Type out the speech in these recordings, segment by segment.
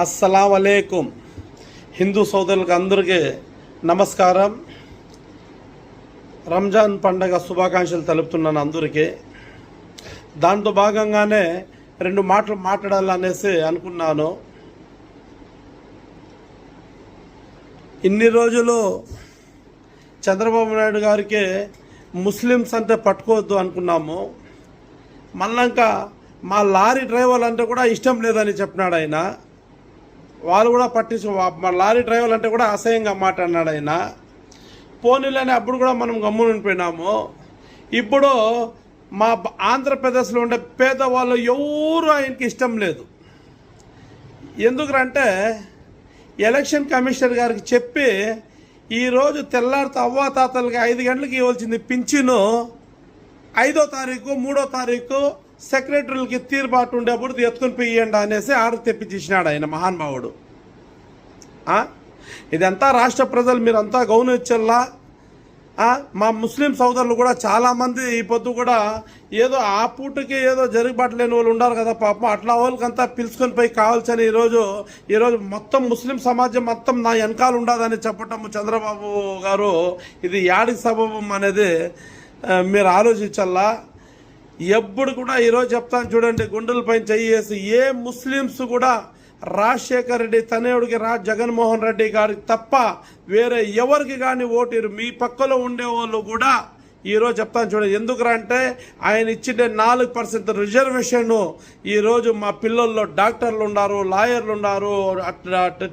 అస్సలం అలేకుం హిందూ సోదరులకు అందరికీ నమస్కారం. రంజాన్ పండగ శుభాకాంక్షలు తెలుపుతున్నాను అందరికీ. దాంతో భాగంగానే రెండు మాటలు మాట్లాడాలనేసి అనుకున్నాను. ఇన్ని రోజులు చంద్రబాబు నాయుడు గారికి ముస్లిమ్స్ అంటే పట్టుకోవద్దు అనుకున్నాము. మళ్ళాక మా లారీ డ్రైవర్లు అంటే కూడా ఇష్టం లేదని చెప్పినాడు ఆయన. వాళ్ళు కూడా పట్టించు మా లారీ డ్రైవర్లు అంటే కూడా అసహ్యంగా మాట్లాడినాడు ఆయన. పోనీలని అప్పుడు కూడా మనం గమ్మునుండిపోయినాము ఇప్పుడు మా ఆంధ్రప్రదేశ్లో ఉండే పేదవాళ్ళు ఎవరు ఆయనకి ఇష్టం లేదు. ఎందుకంటే ఎలక్షన్ కమిషనర్ గారికి చెప్పి ఈరోజు తెల్లారితో అవ్వాతాతలకి ఐదు గంటలకు ఇవ్వాల్సింది పింఛను ఐదో తారీఖు మూడో తారీఖు సెక్రటరీలకి తీరుబాటు ఉండేప్పుడు ఎత్తుకొని పోయండి అనేసి ఆర్డర్ తెప్పించేసినాడు ఆయన మహానుభావుడు ఇదంతా రాష్ట్ర ప్రజలు మీరంతా గౌరవించల్లా మా ముస్లిం సోదరులు కూడా చాలామంది ఈ పొద్దు కూడా ఏదో ఆ పూటకి ఏదో జరుగుబాటులేని వాళ్ళు ఉన్నారు కదా పాపం. అట్లా వాళ్ళకంతా పిలుచుకొని పోయి కావాల్సిన ఈరోజు ఈరోజు మొత్తం ముస్లిం సమాజం మొత్తం నా వెనకాల ఉండదని చెప్పటం చంద్రబాబు గారు ఇది యాడికి సబబం అనేది మీరు ఆలోచించల్లా. ఎప్పుడు కూడా ఈరోజు చెప్తాను చూడండి గుండెలపై చెయ్యేసి ఏ ముస్లిమ్స్ కూడా రాజశేఖర్ రెడ్డి తనయుడికి రా జగన్మోహన్ రెడ్డి గారికి తప్ప వేరే ఎవరికి కానీ ఓటీరు. మీ పక్కలో ఉండే వాళ్ళు కూడా ఈరోజు చెప్తాను చూడండి. ఎందుకురా అంటే ఆయన ఇచ్చిన నాలుగు పర్సెంట్ రిజర్వేషన్. ఈరోజు మా పిల్లల్లో డాక్టర్లు ఉన్నారు లాయర్లు ఉన్నారు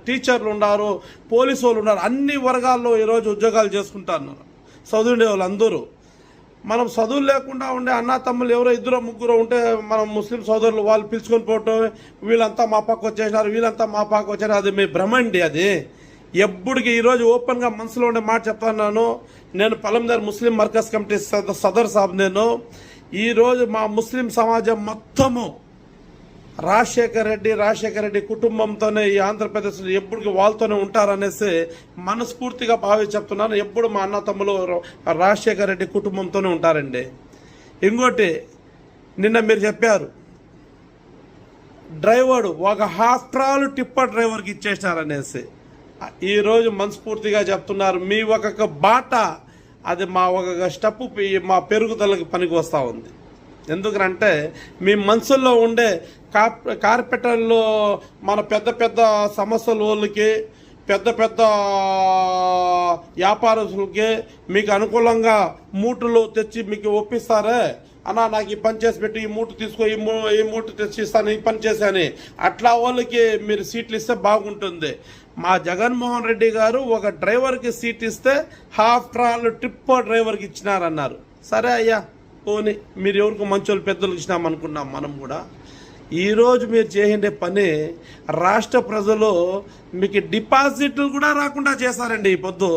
టీచర్లు ఉన్నారు పోలీసు వాళ్ళు ఉన్నారు. అన్ని వర్గాల్లో ఈరోజు ఉద్యోగాలు చేసుకుంటున్నారు చదువుండే వాళ్ళందరూ మనం చదువులు లేకుండా ఉండే అన్న తమ్ముళ్ళు ఎవరో ఇద్దరు ముగ్గురు ఉంటే మనం ముస్లిం సోదరులు వాళ్ళు పిలుచుకొని పోవటం వీళ్ళంతా మా పక్క వచ్చేసినారు వీళ్ళంతా మా పక్క వచ్చారు. అది మీ భ్రమండి అది. ఎప్పుడికి ఈరోజు ఓపెన్గా మనసులో ఉండే మాట చెప్తున్నాను నేను పలందార్ ముస్లిం మర్కజ్ కమిటీ సద- సదర్ సాబ్ నేను. ఈరోజు మా ముస్లిం సమాజం మొత్తము రాజశేఖర్ రెడ్డి రాజశేఖర రెడ్డి కుటుంబంతోనే ఈ ఆంధ్రప్రదేశ్లో ఎప్పుడు వాళ్ళతోనే ఉంటారనేసి మనస్ఫూర్తిగా భావి చెప్తున్నాను. ఎప్పుడు మా అన్న తమ్ములు రాజశేఖర్ రెడ్డి కుటుంబంతోనే ఉంటారండి. ఇంకోటి నిన్న మీరు చెప్పారు డ్రైవరు ఒక హాఫ్ ట్రాల్ టిప్పర్ డ్రైవర్కి ఇచ్చేసినారనేసి. ఈరోజు మనస్ఫూర్తిగా చెప్తున్నారు మీ ఒక బాట అది మా ఒక స్టెప్ మా పెరుగుదలకు పనికి వస్తూ ఉంది. ఎందుకంటే మీ మనసుల్లో ఉండే కార్ కార్పెంటర్లో మన పెద్ద పెద్ద సమస్యల వాళ్ళకి పెద్ద పెద్ద వ్యాపారస్తులకి మీకు అనుకూలంగా మూటలు తెచ్చి మీకు ఒప్పిస్తారే? అన్నా నాకు ఈ పని చేసి పెట్టి ఈ మూట తీసుకో ఈ మూ ఈ మూట తెచ్చి ఇస్తాను ఈ పని చేశాను అట్లా వాళ్ళకి మీరు సీట్లు ఇస్తే బాగుంటుంది. మా జగన్మోహన్ రెడ్డి గారు ఒక డ్రైవర్కి సీట్ ఇస్తే హాఫ్ ట్రాల్ ట్రిప్ డ్రైవర్కి ఇచ్చినారన్నారు. సరే అయ్యా. పోని మీరు ఎవరికి మంచోళ్ళు పెద్దలకు ఇచ్చినామనుకున్నాం మనం కూడా. ఈరోజు మీరు చేసే పని రాష్ట్ర ప్రజలు మీకు డిపాజిట్లు కూడా రాకుండా చేశారండి ఈ పొద్దు.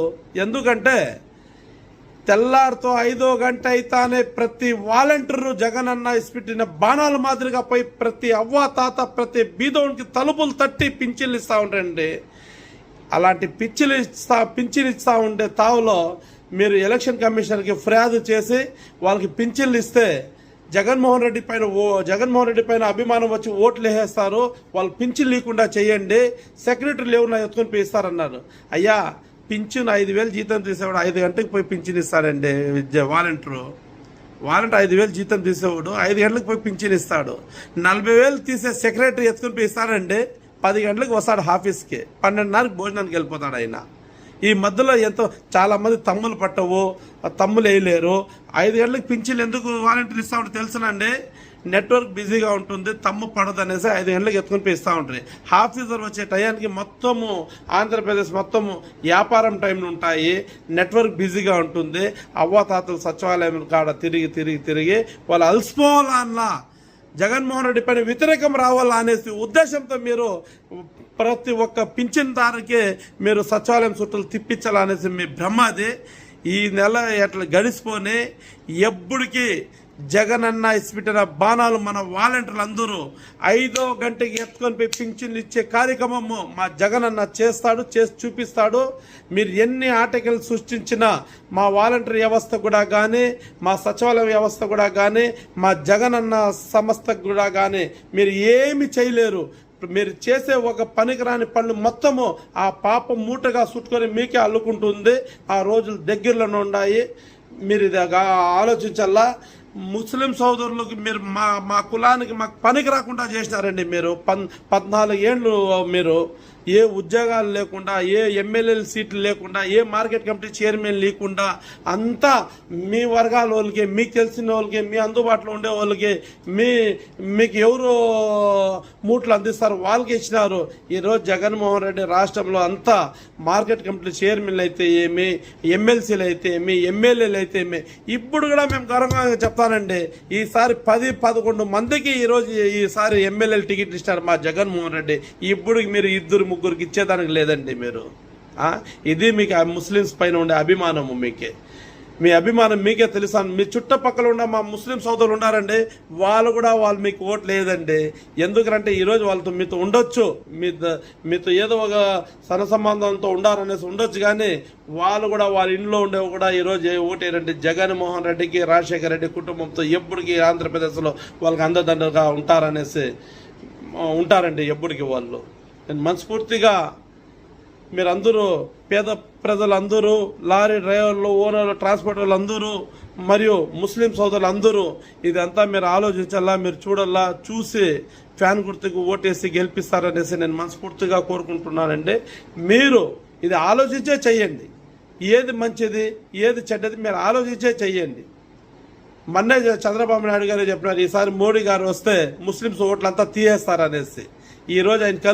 ఎందుకంటే తెల్లారితో ఐదో గంట అయితానే ప్రతి వాలంటీరు జగన్ అన్న ఇసిపెట్టిన బాణాల మాదిరిగా పోయి ప్రతి అవ్వ తాత ప్రతి బీదోనికి తలుపులు తట్టి పింఛన్లు ఇస్తూ ఉంటారండి అలాంటి పిచ్చిలు ఇస్తా పింఛన్లు ఇస్తూ ఉండే తావులో మీరు ఎలక్షన్ కమిషనర్కి ఫిర్యాదు చేసి వాళ్ళకి పింఛన్లు ఇస్తే జగన్మోహన్ రెడ్డి పైన ఓ జగన్మోహన్ రెడ్డి పైన అభిమానం వచ్చి ఓట్లు వేసేస్తారు. వాళ్ళు పింఛన్ లేకుండా చేయండి. సెక్రటరీలు నా ఎత్తుకొని పోయి ఇస్తారన్నారు. అయ్యా పింఛన్ ఐదు వేలు జీతం తీసేవాడు ఐదు గంటలకు పోయి పింఛన్ ఇస్తాడండి విద్య వాలంటీరు. వాలంటీర్ ఐదు వేలు జీతం తీసేవాడు ఐదు గంటలకు పోయి పింఛన్ ఇస్తాడు. నలభై వేలు తీసే సెక్రటరీ ఎత్తుకొని పోయి ఇస్తాడండి. పది గంటలకు వస్తాడు ఆఫీస్కి. పన్నెండున్నరకు భోజనానికి వెళ్ళిపోతాడు ఆయన. ఈ మధ్యలో ఎంతో చాలా మంది తమ్ములు పట్టవు తమ్ములు వేయలేరు. ఐదు గంటలకు పింఛన్లు ఎందుకు వాలంటీర్ ఇస్తా ఉంటే తెలుసునండి. నెట్వర్క్ బిజీగా ఉంటుంది తమ్ము పడదు అనేసి ఐదు గంటలకు ఎత్తుకొని పిస్తూ ఉంటుంది. హాఫ్ సీజన్ వచ్చే టయానికి మొత్తము ఆంధ్రప్రదేశ్ మొత్తము వ్యాపారం టైంలు ఉంటాయి. నెట్వర్క్ బిజీగా ఉంటుంది. అవ్వాతాతలు సచివాలయం కాడ తిరిగి తిరిగి తిరిగి వాళ్ళు అలసిపోవాలన్నా జగన్మోహన్ రెడ్డి పైన వ్యతిరేకం రావాలా అనేసి ఉద్దేశంతో మీరు ప్రతి ఒక్క పింఛన్దారుకి మీరు సచివాలయం చుట్టూ తిప్పించాలనేసి మీ భ్రమ అది ఈ నెల ఎట్లా గడిచిపోని ఎప్పటికీ జగన్ అన్న ఇసిపెట్టిన బాణాలు మన వాలంటీర్లు అందరూ ఐదో గంటకి ఎత్తుకొని పోయి పింఛన్లు ఇచ్చే కార్యక్రమము మా జగన్ అన్న చేస్తాడు చేసి చూపిస్తాడు. మీరు ఎన్ని ఆటకెలు సృష్టించినా మా వాలంటీర్ వ్యవస్థ కూడా కానీ మా సచివాలయ వ్యవస్థ కూడా కానీ మా జగన్ అన్న సంస్థ కూడా కానీ మీరు ఏమి చేయలేరు. మీరు చేసే ఒక పనికిరాని పనులు మొత్తము ఆ పాపం మూటగా చుట్టుకొని మీకే అల్లుకుంటుంది. ఆ రోజులు దగ్గరలోనే ఉన్నాయి మీరు ఇది గా- ముస్లిం సోదరులకు మీరు మా మా కులానికి మాకు పనికి రాకుండా చేసినారండి మీరు. పన్ పద్నాలుగు ఏళ్ళు మీరు ఏ ఉద్యోగాలు లేకుండా ఏ ఎమ్మెల్యేల సీట్లు లేకుండా ఏ మార్కెట్ కమిటీ చైర్మన్ లేకుండా అంతా మీ వర్గాల వాళ్ళకి మీకు తెలిసిన వాళ్ళకి మీ అందుబాటులో ఉండే వాళ్ళకి మీ మీకు ఎవరు మూట్లు అందిస్తారు వాళ్ళకి ఇచ్చినారు. ఈరోజు జగన్మోహన్ రెడ్డి రాష్ట్రంలో అంతా మార్కెట్ కమిటీ చైర్మన్లు అయితే ఏమి ఎమ్మెల్సీలు అయితే ఏమి ఎమ్మెల్యేలు అయితే ఏమి. ఇప్పుడు కూడా మేము గౌరవంగా చెప్తానండి ఈసారి పది పదకొండు మందికి ఈరోజు ఈసారి ఎమ్మెల్యేలు టికెట్ ఇచ్చినారు మా జగన్మోహన్ రెడ్డి. ఇప్పుడు మీరు ఇద్దరు ముగ్గురికి ఇచ్చేదానికి లేదండి మీరు. ఇది మీకు ఆ ముస్లిమ్స్ పైన ఉండే అభిమానము మీకే. మీ అభిమానం మీకే తెలుసా? మీ చుట్టుపక్కల ఉన్న మా ముస్లిం సోదరులు ఉన్నారండి. వాళ్ళు కూడా వాళ్ళు మీకు ఓట్ లేదండి. ఎందుకంటే ఈరోజు వాళ్ళతో మీతో ఉండొచ్చు. మీ మీతో ఏదో ఒక సన సంబంధంతో ఉండారనేసి ఉండొచ్చు కానీ వాళ్ళు కూడా వాళ్ళ ఇంట్లో ఉండేవి కూడా ఈరోజు ఓటేరండి జగన్మోహన్ రెడ్డికి రాజశేఖర రెడ్డి కుటుంబంతో ఎప్పటికీ ఆంధ్రప్రదేశ్లో వాళ్ళకి అందదండగా ఉంటారనేసి ఉంటారండి ఎప్పటికీ వాళ్ళు. నేను మనస్ఫూర్తిగా మీరందరూ పేద ప్రజలందరూ లారీ డ్రైవర్లు ఓనర్లు ట్రాన్స్పోర్టర్లు అందరూ మరియు ముస్లిం సోదరులు అందరూ ఇదంతా మీరు ఆలోచించాలా మీరు చూడాలా చూసి ఫ్యాన్ గుర్తుకు ఓటేసి గెలిపిస్తారనేసి నేను మనస్ఫూర్తిగా కోరుకుంటున్నానండి. మీరు ఇది ఆలోచించే చెయ్యండి. ఏది మంచిది ఏది చెడ్డది మీరు ఆలోచించే చెయ్యండి. మొన్నే చంద్రబాబు నాయుడు గారు చెప్పినారు ఈసారి మోడీ గారు వస్తే ముస్లిమ్స్ ఓట్లంతా తీయేస్తారనేసి. ఈ రోజు ఆయన కలిసి